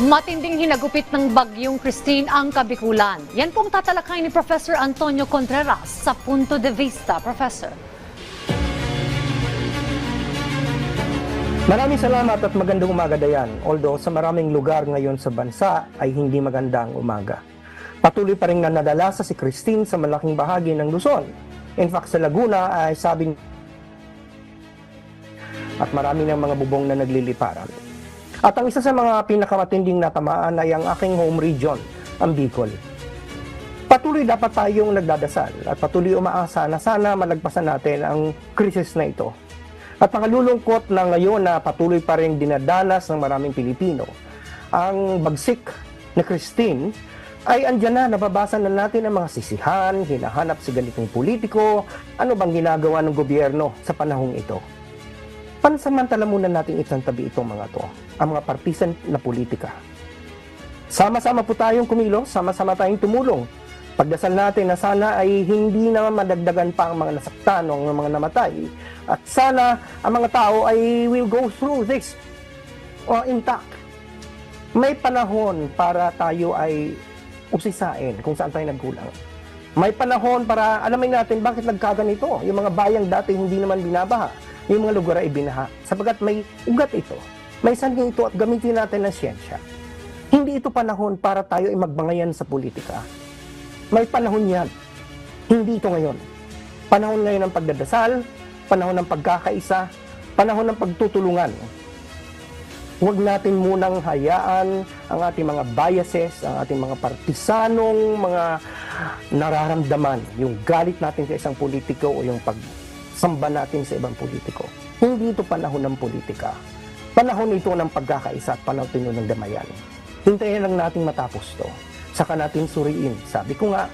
Matinding hinagupit ng bagyong Christine ang Kabikulan. Yan pong tatalakay ni Professor Antonio Contreras sa Punto de Vista. Professor. Maraming salamat at magandang umaga Dayan. Although sa maraming lugar ngayon sa bansa ay hindi magandang umaga. Patuloy pa rin na nadalasa si Christine sa malaking bahagi ng Luzon. In fact, sa Laguna ay sabing at marami ng mga bubong na nagliliparan. At ang isa sa mga pinakamatinding natamaan ay ang aking home region, ang Bicol. Patuloy dapat tayong nagdadasal at patuloy umaasa na sana malagpasan natin ang krisis na ito. At nakalulungkot na ngayon na patuloy pa rin dinadanas ng maraming Pilipino. Ang bagsik ni Christine ay andyan na, nababasa na natin ang mga sisihan, hinahanap si ganitong politiko, ano bang ginagawa ng gobyerno sa panahong ito. Pansamantala muna natin itantabi itong mga to, ang mga partisan na politika. Sama-sama po tayong kumilos, sama-sama tayong tumulong. Pagdasal natin na sana ay hindi naman madagdagan pa ang mga nasaktan o ang mga namatay. At sana ang mga tao ay will go through this uh, intact. May panahon para tayo ay usisain kung saan tayo nagkulang. May panahon para alamin natin bakit nagkaganito. Yung mga bayang dati hindi naman binabaha. Yung mga lugar ay binaha. Sapagkat may ugat ito. May sanhi ito at gamitin natin ng siyensya. Hindi ito panahon para tayo ay magbangayan sa politika. May panahon yan. Hindi ito ngayon. Panahon ngayon ng pagdadasal, panahon ng pagkakaisa, panahon ng pagtutulungan. Huwag natin munang hayaan ang ating mga biases, ang ating mga partisanong mga nararamdaman, yung galit natin sa isang politiko o yung pagsamba natin sa ibang politiko. Hindi ito panahon ng politika. Panahon ito ng pagkakaisa at panahon ng damayan. Hintayin lang nating matapos to. Saka natin suriin. Sabi ko nga,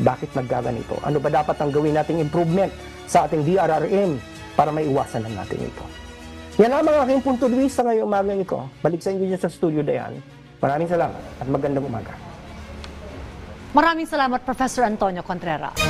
bakit nagkaganito? Ano ba dapat ang gawin nating improvement sa ating DRRM para maiwasan na natin ito? Yan ang mga aking punto de vista ngayong umaga ito. Balik sa inyo sa studio, Dayan. Maraming salamat at magandang umaga. Maraming salamat, Professor Antonio Contreras.